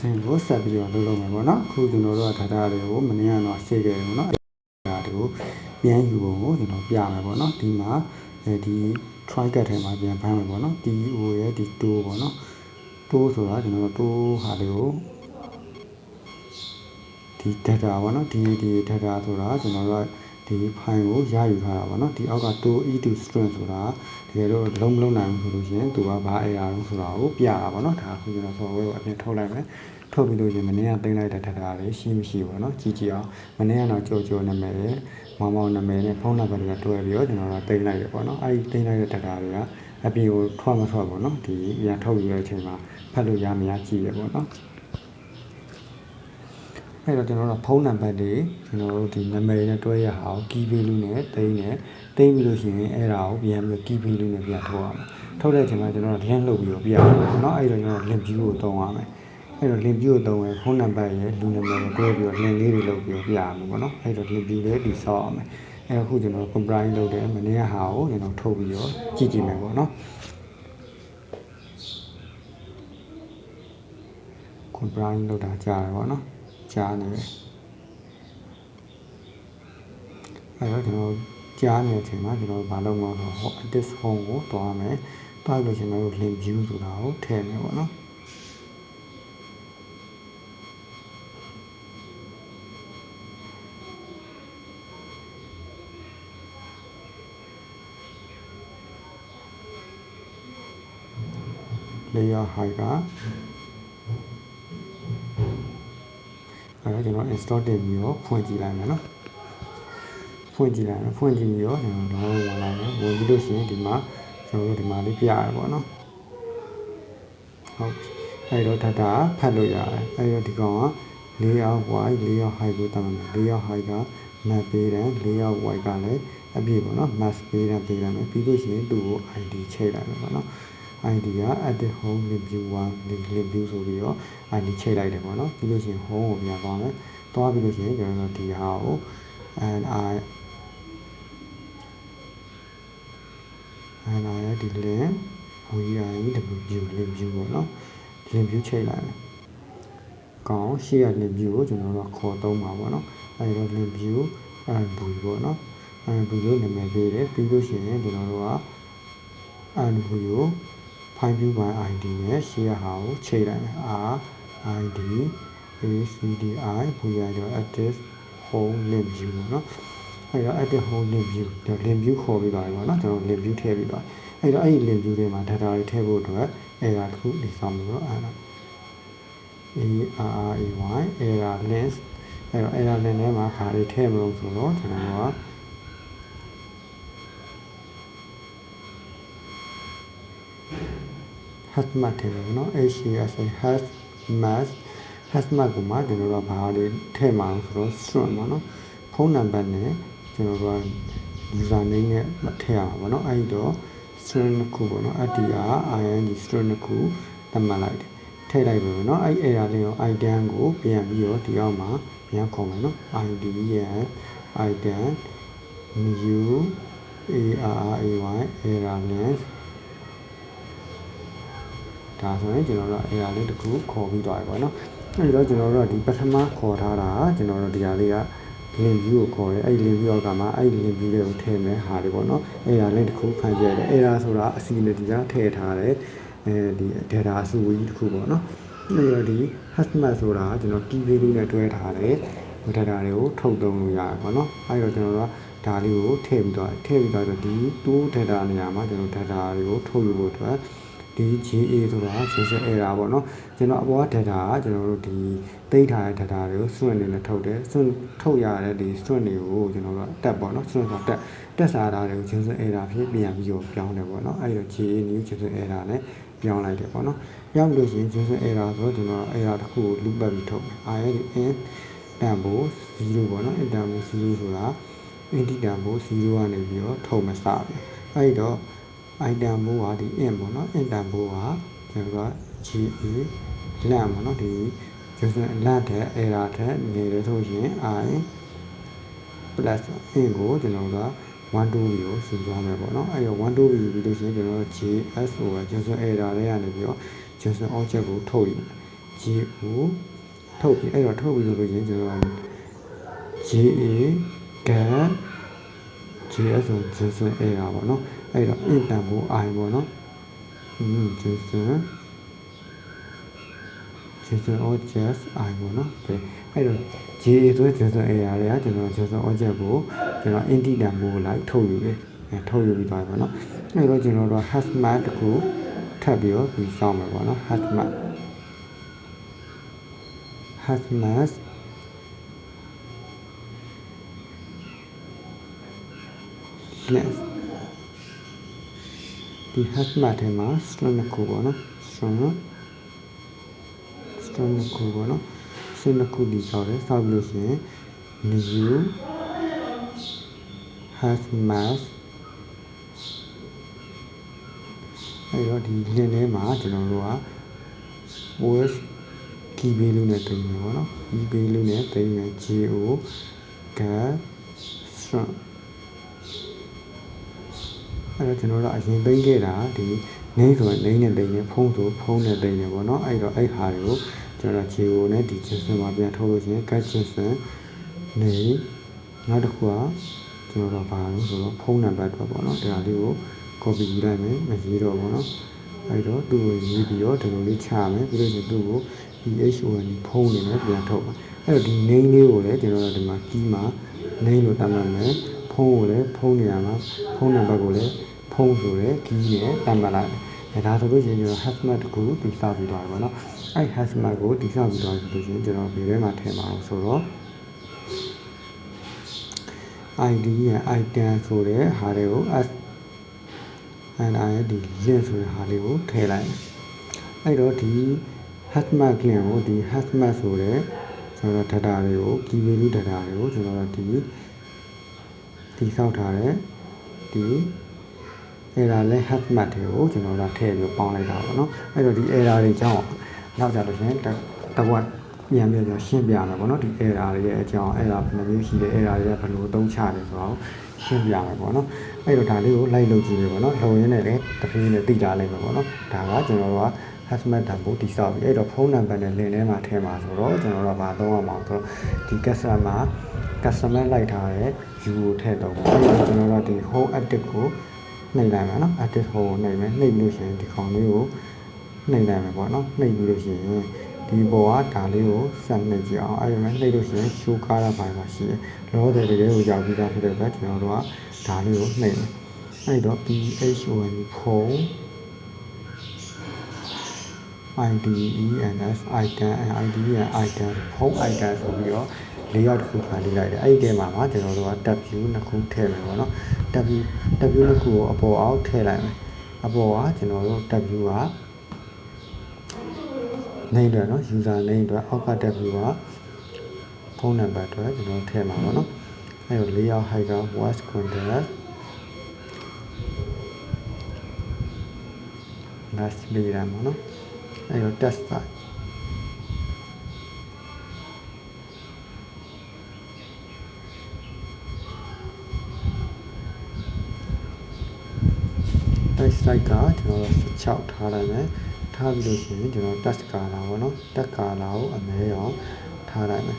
ဆင်ကိုဆက်ပြီးတော့လုပ်လုပ်မယ်ပေါ့နော်အခုကျွန်တော်တို့က data တွေကိုမနေ့ကတော့ရှင်းခဲ့တယ်ပေါ့နော် data တွေကိုပြန်ယူပုံကိုကျွန်တော်ပြမယ်ပေါ့နော်ဒီမှာအဲဒီ try cut ထဲမှာပြန်ဖမ်းမယ်ပေါ့နော် TO ရဲ့ဒီ tool ပေါ့နော် tool ဆိုတာကျွန်တော်တို့ tool ဟာလေးကိုဒီ data ပေါ့နော်ဒီဒီ data ဆိုတာကျွန်တော်တို့ကဒီ file ကိုရယူထားတာပေါ့နော်ဒီအောက်က tool e to string ဆိုတာ တကယ်တော့လုံးမလုံးနိုင်ဘူးဆိုလို့ရှိရင်သူကဘာ error လို့ဆိုတာကိုပြတာပေါ့နော်ဒါအခုကျွန်တော် software ကိုအပြင်ထုတ်လိုက်မယ်ထုတ်ပြီးလို့ရှိရင်မနေ့ကတင်လိုက်တဲ့ data တွေရှိမရှိပေါ့နော်ကြည့်ကြည့်အောင်မနေ့ကတော့ကြော်ကြော်နာမည်နဲ့မောင်မောင်နာမည်နဲ့ဖုန်းနံပါတ်တွေကတွဲပြီးတော့ကျွန်တော်ကတင်လိုက်တယ်ပေါ့နော်အဲဒီတင်လိုက်တဲ့ data တွေကအပြင်ကိုထွက်မထွက်ပေါ့နော်ဒီပြန်ထုတ်ယူတဲ့အချိန်မှာဖတ်လို့ရမရကြည့်ရပေါ့နော်အဲ့တော့ကျွန်တော်တို့ဖုန်းနံပါတ်တွေကျွန်တော်တို့ဒီနာမည်နဲ့တွဲရအောင် key value နဲ့တင်တ ယ်တင်ပြီးလို့ရှိရင်အဲ့ဒါကိုပြန်ပြီး key value နဲ့ပြန်ထုတ်ရမယ်ထုတ်တဲ့အချိန်မှာကျွန်တော်တို့ link လုပ်ပြီးတော့ပြရမယ်เนาะအဲ့တော့ကျွန်တော် link view ကိုသုံးရမယ်အဲ့တော့ link view ကိုသုံးရင်ဖုန်းနံပါတ်ရဲ့လူနာမည်ကိုတွဲပြီးတော့ link လေးတွေလုပ်ပြီးတော့ပြရမယ်ပေါ့เนาะအဲ့တော့ link view လေးဒီဆောက်ရမယ်အဲ့တော့အခုကျွန်တော် compliant လုပ်တယ်မနေ့ကဟာကိုကျွန်တော်ထုတ်ပြီးတော့ကြည့်ကြည့်မယ်ပေါ့เนาะ compliant လုပ်တာကြားတယ်ပေါ့เนาะကြားနေတယ် အဲ့တော့ကျွန်တော် ကြားနေတဲ့အချိန်မှာကျွန်တော်ဘာလုပ်မလဲဆိုတော့ edit home ကိုတွားမယ်တွားလို့ကျွန်တော်တို့ link view ဆိုတာကိုထည့်မယ်ပေါ့နော်လေယာ high ကအဲ့တော့ကျွန်တော် install တင်ပြီးတော့ဖွင့်ကြည့်လိုက်မယ်နော် ဖွင့်ကြည့်လိုက်မယ်ဖွင့်ကြည့်ပြီးတော့ကျွန်တော်တော့ဝင်လာမယ်ဝင်ပြီးလို့ရှိရင်ဒီမှာကျွန်တော်တို့ဒီမှာလေးပြရတယ်ပေါ့နော်ဟုတ်အဲ့တော့ data ဖတ်လို့ရတယ်အဲ့တော့ဒီကောင်က၄ရောက် y ၄ရောက် high ကိုတောင်းတယ်၄ရောက် high က map ပေးတယ်၄ရောက် y ကလည်းအပြည့်ပေါ့နော် mask ပေးတယ်ပေးတယ်မယ်ပြီးလို့ရှိရင်သူ့ကို id ချိန်လိုက်မယ်ပေါ့နော် id က edit home review 1 review ဆိုပြီးတော့ id ချိန်လိုက်တယ်ပေါ့နော်ပြီးလို့ရှိရင် home ကိုပြန်သွားမယ်သွားပြီးလို့ရှိရင်ကျွန်တော်တို့ဒီဟာကို and i အဲ့ဒါရဲ့ဒီ link VI W link view ပေါ့နော် link view ချိန်လိုက်မယ်။ကောင်းရှေ့က link view ကိုကျွန်တော်တို့ခေါ်သုံးပါပေါ့နော်။အဲ့တော့ link view အဲ့ဘူပေါ့နော်။အဲ့ဘူလို့နာမည်ပေးတယ်ပြီးလို့ရှိရင်ကျွန်တော်တို့ကအဲ့ဘူကို file view by id နဲ့ရှေ့ကဟာကိုချိန်လိုက်မယ်။ R id ACDI VI.active home link view ပေါ့နော်။ အဲ့တော့ active home link view ဒါ link view ခေါ်ပြီးသွားပြီပေါ့နော်ကျွန်တော် link view ထည့်ပြီးသွားအဲ့တော့အဲ့ဒီ link view တွေမှာ data တွေထည့်ဖို့အတွက် error တစ်ခုဒီဆောင်ပြီးတော့အဲ့ဒါ ARRAY error lens အဲ့တော့ error lens ထဲမှာခါတွေထည့်မလို့ဆိုတော့ကျွန်တော်က hazmat ထည့်တယ်နော် HASA hazmat hazmat ကိုမှကျွန်တော်တို့ကဘာတွေထည့်မှာလဲဆိုတော့ string ပေါ့နော်ဖုန်းနံပါတ်နဲ့ ကျွန်တော်တို့က user name နဲ့ထည့်ရမှာပေါ့နော်အဲ့ဒီတော့ string တစ်ခုပေါ့နော် ATR ING string တစ်ခုသတ်မှတ်လိုက်တယ်ထည့်လိုက်ပြီပေါ့နော်အဲ့ error လေးကို item ကိုပြန်ပြီးတော့ဒီအောက်မှာပြန်ခေါ်မယ်နော် id ရဲ့ item new array error length ဒါဆိုရင်ကျွန်တော်တို့ error လေးတစ်ခုခေါ်ပြီးသွားပြီပေါ့နော်အဲဒီတော့ကျွန်တော်တို့ကဒီပထမခေါ်ထားတာကျွန်တော်တို့ဒီဟာလေးက link view ကိုခေါ်တယ်အဲ့ဒီ link view ကမှအဲ့ဒီ link view တွေကိုထည့်မယ်ဟာတွေပေါ့နော်အဲ့ဒါ link တစ်ခုဖန်ပြရတယ်အဲ့ဒါဆိုတာအစီအစဉ်တရားထည့်ထားတယ်အဲဒီ data အစုကြီးတစ်ခုပေါ့နော်အဲ့တော့ဒီ hazmat ဆိုတာကျွန်တော် key value နဲ့တွဲထားတယ် data တွေကိုထုတ်သုံးလို့ရတယ်ပေါ့နော်အဲ့တော့ကျွန်တော်တို့ကဒါလေးကိုထည့်ပြီးတော့ထည့်ပြီးတော့ဒီ tool data နေရာမှာကျွန်တော် data တွေကိုထုတ်ယူဖို့အတွက် ဒီ GA ဆိုတာ social error ပေါ့နော်ကျွန်တော်အပေါ်က data ကကျွန်တော်တို့ဒီသိထားတဲ့ data တွေကို string အနေနဲ့ထုတ်တယ် string ထုတ်ရတဲ့ဒီ string တွေကိုကျွန်တော်တို့တက်ပေါ့နော် string ဆိုတက်တက်စားတာတွေကို social error ဖြစ်ပြန်ပြီးတော့ပြောင်းတယ်ပေါ့နော်အဲ့တော့ GA new social error နဲ့ပြောင်းလိုက်တယ်ပေါ့နော်ပြောင်းလို့ရှိရင် social error ဆိုတော့ကျွန်တော် error တစ်ခုကို loop ပတ်ပြီးထုတ်မယ် i ရဲ့ in တန်ဖိုး0ပေါ့နော် in တန်ဖိုး0ဆိုတာ int တန်ဖိုး0ကနေပြီးတော့ထုတ်မစမယ်အဲ့တော့ item ဘိုးကဒီ int ပေါ့နော် int တန်ဖိုးကကျွန်တော်က ga လန့်ပေါ့နော်ဒီ user လန့်တဲ့ error တဲ့နေရဆိုရင် i plus int ကိုကျွန်တော်က1 2ပြီးကိုစီသွားမယ်ပေါ့နော်အဲ့တော့1 2ပြီးပြီးလို့ရှိရင်ကျွန်တော် js ဟိုက user error တွေကနေပြီးတော့ user object ကိုထုတ်ယူမယ် GO ထုတ်ပြီးအဲ့တော့ထုတ်ပြီးလို့ရင်ကျွန်တော် GA ကန် JS ဆို Jason A တာပေါ့နော် အဲ့တော့ int တန်ဖိုး i ပေါ့နော်อืม Jason Jason object i ပေါ့နော်ကဲအဲ့တော့ JA ဆိုတဲ့ Jason A ရာတွေကကျွန်တော် Jason object ကိုကျွန်တော် int တန်ဖိုးလိုက်ထုတ်ယူတယ်အဲထုတ်ယူပြီးသွားပြီပေါ့နော်အဲ့တော့ကျွန်တော်တို့ hazmat တခုထပ်ပြီးတော့ပြီးစောင်းမယ်ပေါ့နော် hazmat hazmat yes ဒီ hazmat ထဲမှာ string တစ်ခုပေါ့နော် string string တစ်ခုပေါ့နော် string တစ်ခုဒီဆောက်တယ်ဆောက်လို့ရှိရင် new hazmat အဲ့တော့ဒီ link ထဲမှာကျွန်တော်တို့က OS key value နဲ့တင်မယ်ပေါ့နော် key value နဲ့တင်မယ် go get string အဲ့တော့ကျွန်တော်တို့အရင်သိခဲ့တာဒီနေဆိုရင်နေနဲ့သိနေဖုံးဆိုဖုံးနဲ့သိနေပေါ့နော်အဲ့တော့အဲ့ဟာတွေကိုကျွန်တော်ခြေကိုနဲ့ဒီချင်းစင်မှာပြန်ထုတ်လို့ရှိရင်ကတ်ချင်းစင်နေနောက်တစ်ခုကကျွန်တော်တို့ဘာလို့ဆိုတော့ဖုံးနံပါတ်အတွက်ပေါ့နော်ဒါလေးကို copy ယူလိုက်မယ်မရေးတော့ဘူးနော်အဲ့တော့သူ့ကိုရေးပြီးတော့ဒီလိုလေးချမယ်ပြီးလို့ရှိရင်သူ့ကို PHON ဖုံးနေနဲ့ပြန်ထုတ်ပါအဲ့တော့ဒီ name လေးကိုလည်းကျွန်တော်တို့ဒီမှာ key မှာ name လို့တတ်မှတ်မယ်ဖုံးကိုလည်းဖုံးနေရမှာဖုံးနံပါတ်ကိုလည်း ဖုန်းဆိုတဲ့ key နဲ့တတ်မှတ်လိုက်အဲဒါဆိုလို့ရှိရင်ကျွန်တော် hazmat တခုတိစောက်ပြီးသွားပြီပေါ့နော်အဲ့ hazmat ကိုတိစောက်ပြီးသွားပြီဆိုလို့ရှိရင်ကျွန်တော်ဒီထဲမှာထည့်ပါအောင်ဆိုတော့ ID ရဲ့ item ဆိုတဲ့ဟာတွေကို as and I ဒီ link ဆိုတဲ့ဟာလေးကိုထည့်လိုက်အဲ့တော့ဒီ hazmat link ကိုဒီ hazmat ဆိုတဲ့ကျွန်တော် data တွေကို key value data တွေကိုကျွန်တော်တို့ဒီဒီဆောက်ထားတဲ့ဒီ အဲ့ဒါလဲ hazmat တွေကိုကျွန်တော်တို့ထည့်ပြီးပေါင်းလိုက်တာပေါ့နော်အဲ့တော့ဒီ error တွေကြောင့်နောက်ကြလို့ရှင်တကွက်ပြန်ပြီးတော့ရှင်းပြမယ်ပေါ့နော်ဒီ error တွေရဲ့အကြောင်း error ဘယ်လိုမျိုးရှိလဲ error တွေကဘယ်လိုအသုံးချလဲဆိုတော့ရှင်းပြမယ်ပေါ့နော်အဲ့တော့ဒါလေးကိုလိုက်လုပ်ကြည့်မယ်ပေါ့နော်လုံရင်းနဲ့လည်းတစ်ပြေးနဲ့သိကြလိမ့်မယ်ပေါ့နော်ဒါကကျွန်တော်တို့က hazmat တန်ဖိုးတိစောက်ပြီးအဲ့တော့ဖုန်းနံပါတ်နဲ့လင်ထဲမှာထည့်မှာဆိုတော့ကျွန်တော်တို့ကဘာသုံးရမှာဆိုတော့ဒီ customer customer လိုက်ထားတဲ့ u ကိုထည့်တော့ပေါ့အဲ့တော့ကျွန်တော်တို့ကဒီ home edit ကို နှိပ်လိုက်မယ်နော် edit home ကိုနှိပ်မယ်နှိပ်ပြီးလို့ရှိရင်ဒီခေါင်းလေးကိုနှိပ်လိုက်မယ်ပေါ့နော်နှိပ်ပြီးလို့ရှိရင်ဒီပေါ်ကဒါလေးကိုဆက်နှိပ်ကြည့်အောင်အဲ့ဒီမှာနှိပ်လို့ရှိရင် show ကားတာပိုင်းမှာရှိတယ်လောတဲ့တကယ်ကိုရောက်ပြီးသားဖြစ်တဲ့အတွက်ကျွန်တော်တို့ကဒါလေးကိုနှိပ်မယ်အဲ့တော့ phone phone IDENS item and ID ရဲ့ item ဖုန်း item ဆိုပြီးတော့ လေးယောက်တစ်ခုခါလေးလိုက်တယ်အဲ့ဒီထဲမှာမှာကျွန်တော်တို့က W နှစ်ခုထည့်မယ်ပေါ့နော် W W နှစ်ခုကိုအပေါ်အောက်ထည့်လိုက်မယ်အပေါ်ကကျွန်တော်တို့ W က name တွေနော် user name တွေအောက်က W ကဖုန်းနံပါတ်တွေကျွန်တော်ထည့်မှာပေါ့နော်အဲ့တော့လေးယောက် height က voice contact last layer ပေါ့နော်အဲ့တော့ test file test site ကကျွန်တော်16ထားလိုက်မယ်ထားပြီးလို့ရှိရင်ကျွန်တော် test color ပေါ့နော် test color ကိုအမဲအောင်ထားလိုက်မယ်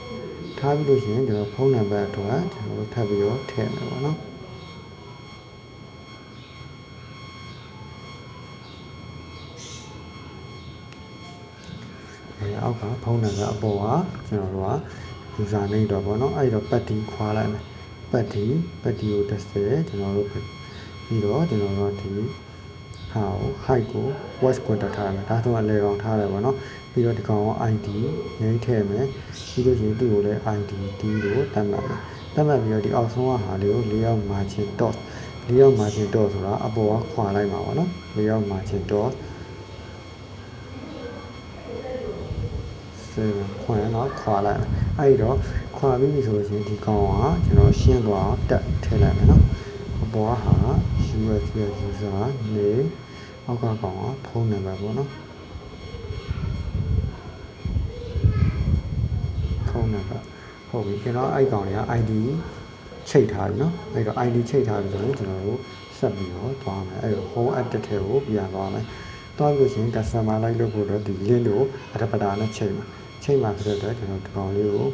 ထားပြီးလို့ရှိရင်ကျွန်တော်ဖုန်းနံပါတ်အတွက်ကျွန်တော်တို့ထပ်ပြီးတော့ထည့်မယ်ပေါ့နော်အဲအောက်ကဖုန်းနံပါတ်အပေါ်ကကျွန်တော်တို့က user name တော့ပေါ့နော်အဲ့တော့ပတ်တီခွာလိုက်မယ်ပတ်တီပတ်တီကို30ကျွန်တော်တို့ပြီးတော့ကျွန်တော်တို့ဒီ ဟာကို height ကို voice quota ထားရမယ်ဒါဆိုအလဲကောင်ထားတယ်ပေါ့နော်ပြီးတော့ဒီကောင်က ID ငိမ့်ထည့်မယ်ပြီးလို့ရှိရင်သူ့ကိုလည်း ID D ကိုတတ်မှတ်မယ်တတ်မှတ်ပြီးတော့ဒီအောက်ဆုံးကဟာလေးကို၄ယောက် margin dot ၄ယောက် margin dot ဆိုတာအပေါ်ကခွာလိုက်မှာပေါ့နော်၄ယောက် margin dot စေခွန်တော့ခွာလိုက်အဲ့တော့ခွာပြီးပြီဆိုလို့ရှိရင်ဒီကောင်ကကျွန်တော်ရှင်းသွားအောင်တက်ထည့်လိုက်မယ်နော် အပေါ်ဟာ US user နေအောက်ကကောင်ကဖုန်းနံပါတ်ပေါ့နော်ဖုန်းနံပါတ်ဟုတ်ပြီကျွန်တော်အဲ့ကောင်တွေက ID ချိတ်ထားပြီနော်အဲ့တော့ ID ချိတ်ထားပြီဆိုရင်ကျွန်တော်တို့ဆက်ပြီးတော့သွားမယ်အဲ့တော့ home edit ထဲကိုပြန်သွားမယ်သွားလို့ရှိရင် customer လိုက်လို့ဖို့တော့ဒီ link ကို adapter နဲ့ချိန်မှာချိန်မှာဖြစ်တဲ့အတွက်ကျွန်တော်ဒီကောင်လေးကို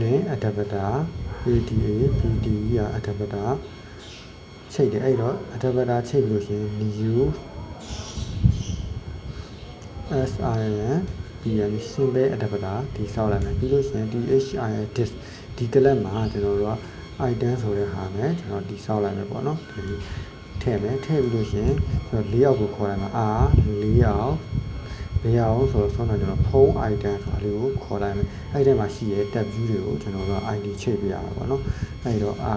link adapter PDA PDE က adapter ချိန်တယ်အဲ့တော့ adapter ချိန်လို့ရှိရင် new SIN PM simple adapter ဒီဆောက်လိုက်မယ်ပြီးလို့ရှိရင် DHIL disk ဒီ class မှာကျွန်တော်တို့က item ဆိုတဲ့ဟာနဲ့ကျွန်တော်ဒီဆောက်လိုက်မယ်ပေါ့နော်ဒီထည့်မယ်ထည့်ပြီးလို့ရှိရင်ကျွန်တော်၄ယောက်ကိုခေါ်လိုက်မှာအာ၄ယောက် ၄ယောက်ဆိုတော့ဆောင်းတော့ကျွန်တော်ဖုန်း item ဆိုတာလေးကိုခေါ်လိုက်မယ်အဲ့ဒီမှာရှိရဲ့ tab view တွေကိုကျွန်တော်တို့ ID ချိန်ပြရမှာပေါ့နော်အဲ့တော့အာ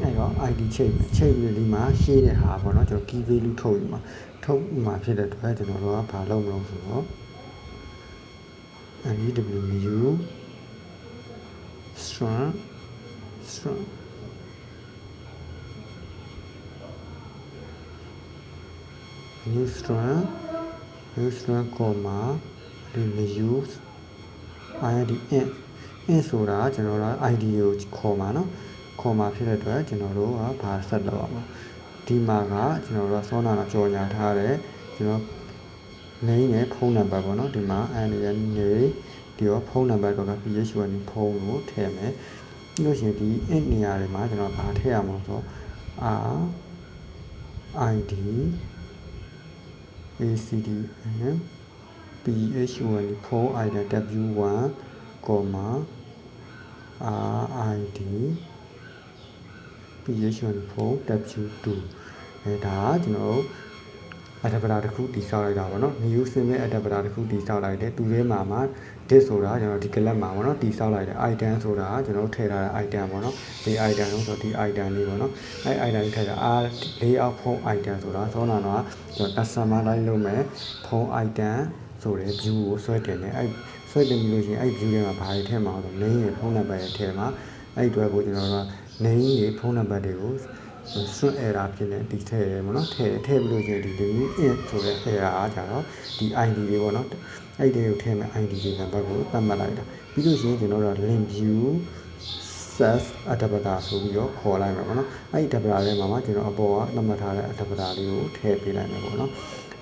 အဲ့တော့ ID ချိန်မယ်ချိန်ပြီးဒီမှာရှင်းတဲ့ဟာပေါ့နော်ကျွန်တော် key value ထုတ်ယူမှာထုတ်မှာဖြစ်တဲ့အတွက်ကျွန်တော်တို့ကဘာလုပ်မလို့ဆိုတော့ NEW strong strong new strong new strong comma ဒီ new id in in ဆိုတာကျွန်တော်တို့ id ကိုခေါ်မှာเนาะခေါ်မှာဖြစ်တဲ့အတွက်ကျွန်တော်တို့ကဘာဆက်လုပ်အောင်ဒီမှာကကျွန်တော်တို့စောနာကကြော်ညာထားတယ်ကျွန်တော် name နဲ့ဖုန်းနံပါတ်ပေါ့နော်ဒီမှာ and ရနေဒီရောဖုန်းနံပါတ်တော့က PH1 ဖုန်းကိုထည့်မယ်ပြီးလို့ရှိရင်ဒီ int နေရာတွေမှာကျွန်တော်ဗာထည့်ရမှာဆို r id acd and ph1 ဖုန်း id w1 comma rid ph1 ဖုန်း w2 အဲဒါကကျွန်တော်တို့ adapter တစ်ခုတည်ဆောက်လိုက်တာပေါ့နော် new simple adapter တစ်ခုတည်ဆောက်လိုက်တယ်သူထဲမှာမှာ disk ဆိုတာကျွန်တော်ဒီ class မှာပေါ့နော်တည်ဆောက်လိုက်တယ် item ဆိုတာကျွန်တော်ထည့်ထားတဲ့ item ပေါ့နော်ဒီ item လို့ဆိုတော့ဒီ item လေးပေါ့နော်အဲ item လေးထည့်တာအာ layout ဖုန်း item ဆိုတာသောနာတော့ကျွန်တော် customer လိုက်လုပ်မယ်ဖုန်း item ဆိုတဲ့ view ကိုဆွဲတင်တယ်အဲဆွဲတင်ပြီးလို့ရှိရင်အဲ့ view ထဲမှာဘာတွေထည့်မှာဆို name ရယ်ဖုန်းနံပါတ်ရယ်ထည့်မှာအဲ့အတွက်ကိုကျွန်တော်တို့က name တွေဖုန်းနံပါတ်တွေကို swing error ဖြစ်နေဒီထည့်ရပေါ့နော်ထည့်ထည့်ပြီးလို့ရှိရင်ဒီ new in ဆိုတဲ့ error အားကြတော့ဒီ ID တွေပေါ့နော် အဲ့ဒီကိုထည့်မယ် ID တွေနံပါတ်ကိုသတ်မှတ်လိုက်တာပြီးလို့ရှိရင်ကျွန်တော်တို့ link view sas adapter ဆိုပြီးတော့ခေါ်လိုက်မှာပေါ့နော်အဲ့ဒီ adapter ထဲမှာမှကျွန်တော်အပေါ်ကသတ်မှတ်ထားတဲ့ adapter လေးကိုထည့်ပေးလိုက်မယ်ပေါ့နော်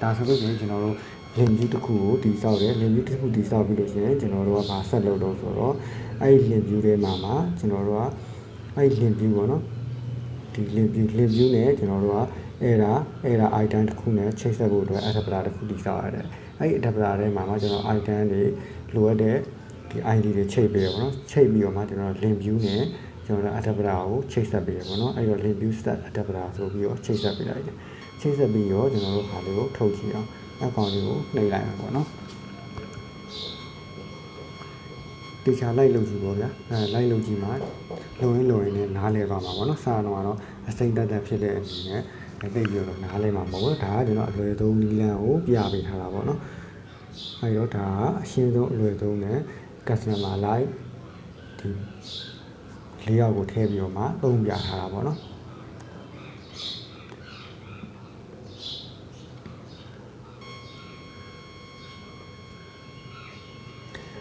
ဒါဆိုလို့ရှိရင်ကျွန်တော်တို့ link view တစ်ခုကိုတည်ဆောက်တယ် link view တစ်ခုတည်ဆောက်ပြီးလို့ရှိရင်ကျွန်တော်တို့ကဘာဆက်လုပ်တော့ဆိုတော့အဲ့ဒီ link view ထဲမှာမှကျွန်တော်တို့ကအဲ့ဒီ link view ပေါ့နော်ဒီ link view link view နဲ့ကျွန်တော်တို့က error error item တစ်ခုနဲ့ချိတ်ဆက်ဖို့အတွက် adapter တစ်ခုတည်ဆောက်ရတယ် အဲ့ဒီ adapter ထဲမှာမှကျွန်တော် item တွေလိုအပ်တဲ့ဒီ ID တွေချိတ်ပေးရပါတော့ချိတ်ပြီးတော့မှကျွန်တော် link view နဲ့ကျွန်တော် adapter ကိုချိတ်ဆက်ပေးရပါတော့အဲ့တော့ link view set adapter ဆိုပြီးတော့ချိတ်ဆက်ပေးလိုက်တယ်ချိတ်ဆက်ပြီးတော့ကျွန်တော်တို့ခါလေးကိုထုတ်ကြည့်အောင်အကောင့်လေးကိုနှိပ်လိုက်မှာပေါ့နော်တေချာလိုက်လို့ကြည့်ပေါ့ဗျာအဲလိုက်လို့ကြည့်မှာလုံရင်းလုံရင်းနဲ့နားလဲသွားမှာပေါ့နော်စာတော့ကတော့အစိမ့်တက်တက်ဖြစ်တဲ့အနေနဲ့ သိပြီးတော့နားလဲမှာမဟုတ်ဘူးဒါကကျွန်တော်အလွယ်ဆုံးနီးလန်းကိုပြပေးထားတာပေါ့နော်အဲဒီတော့ဒါကအရှင်းဆုံးအလွယ်ဆုံးနဲ့ customer like ဒီလေးယောက်ကိုထည့်ပြီးတော့မှသုံးပြထားတာပေါ့နော်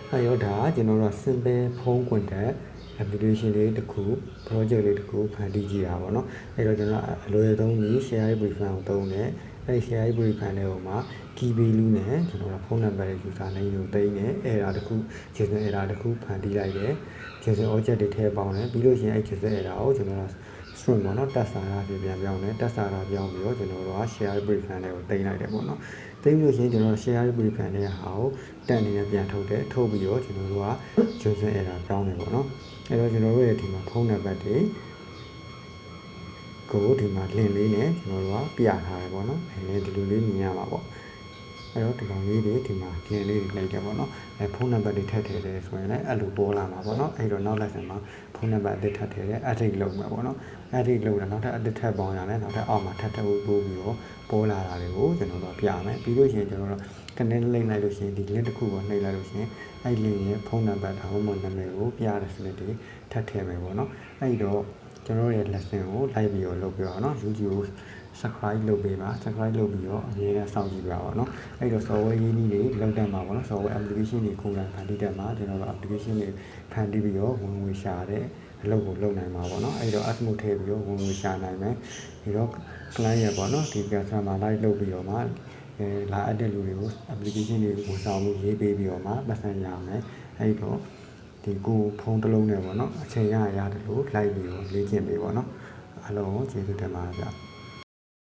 အဲရောဒါကကျွန်တော်တို့ simple phone contact application လေးတစ်ခု project လေးတစ်ခုဖန်တီးကြည့်တာပေါ့နော်အဲ့တော့ကျွန်တော်အလွယ်ဆုံးကြီး share brief ကိုသုံးတယ်အဲ့ဒီ share brief နဲ့ဟိုမှာ key value နဲ့ကျွန်တော်တို့ဖုန်းနံပါတ်ရဲ့ user name ကိုသိမ်းတယ် error တစ်ခု JSON error တစ်ခုဖန်တီးလိုက်တယ် JSON object တွေထည့်ပေါင်းတယ်ပြီးလို့ရှိရင်အဲ့ JSON error ကိုကျွန်တော်တို့ string ပေါ့နော် test server ပြန်ပြန်ပြောင်းတယ် test server ပြောင်းပြီးတော့ကျွန်တော်တို့က share brief နဲ့ကိုသိမ်းလိုက်တယ်ပေါ့နော်သိပြီးလို့ရှိရင်ကျွန်တော် share brief နဲ့ဟာကိုတက်အနေနဲ့ပြန်ထုတ်တယ်ထုတ်ပြီးတော့ကျွန်တော်တို့က JSON error ပြောင်းတယ်ပေါ့နော် အဲ့တော့ကျွန်တော်တို့ရဲ့ဒီမှာဖုန်းနံပါတ်တွေကိုဒီမှာ link လေးနဲ့ကျွန်တော်တို့ကပြထားတယ်ပေါ့နော်အဲဒီလိုလေးမြင်ရမှာပေါ့ အဲ့တော့ဒီကောင်လေးတွေဒီမှာ link လေးတွေနှိပ်တယ်ပေါ့နော်အဲဖုန်းနံပါတ်တွေထည့်ထည့်တယ်ဆိုရင်လည်းအဲ့လိုပေါ်လာမှာပေါ့နော်အဲ့တော့နောက် lesson မှာဖုန်းနံပါတ်အသစ်ထည့်ထည့်တယ် edit လုပ်မှာပေါ့နော် edit လုပ်တာနောက်ထပ် edit ထပ်ပေါင်းရတယ်နောက်ထပ်အောက်မှာထပ်ထပ်ပို့ပြီးတော့ပေါ်လာတာတွေကိုကျွန်တော်တို့ပြမယ်ပြီးလို့ရှိရင်ကျွန်တော်တို့ connect လိမ့်လိုက်လို့ရှိရင်ဒီ link တစ်ခုကိုနှိပ်လိုက်လို့ရှိရင်အဲ့ link ရဲ့ဖုန်းနံပါတ်ဒါမှမဟုတ်နာမည်ကိုပြရတဲ့စနစ်တွေထပ်ထည့်မယ်ပေါ့နော်အဲ့တော့ကျွန်တော်ရဲ့ lesson ကို live ပြီးတော့လုပ်ပြပါတော့ YouTube ကို subscribe လုပ်ပေးပါ subscribe လုပ်ပြီးတော့အမြဲတမ်းစောင့်ကြည့်ပါပါတော့အဲ့တော့ software ရင်းနှီးတွေလောက်တတ်မှာပေါ့နော် software application တွေကိုယ်တိုင်ဖန်တီးတတ်မှာကျွန်တော်တို့ application တွေဖန်တီးပြီးတော့ဝင်ငွေရှာတဲ့အလုပ်ကိုလုပ်နိုင်မှာပေါ့နော်အဲ့တော့ Asmo ထည့်ပြီးတော့ဝင်ငွေရှာနိုင်မယ်ဒီတော့ client ရပေါ့နော်ဒီ customer live လုပ်ပြီးတော့မှအဲလာအပ်တဲ့လူတွေကို application တွေကိုဝန်ဆောင်မှုရေးပေးပြီးတော့မှပတ်စံရမယ်အဲ့တော့ဒီကိုဖုန်းတစ်လုံးနဲ့ပေါ့နော်အချိန်ရရတယ်လို့ live ပြီးတော့လေ့ကျင့်ပေးပေါ့နော်အားလုံးကိုကျေးဇူးတင်ပါတယ်ဗျ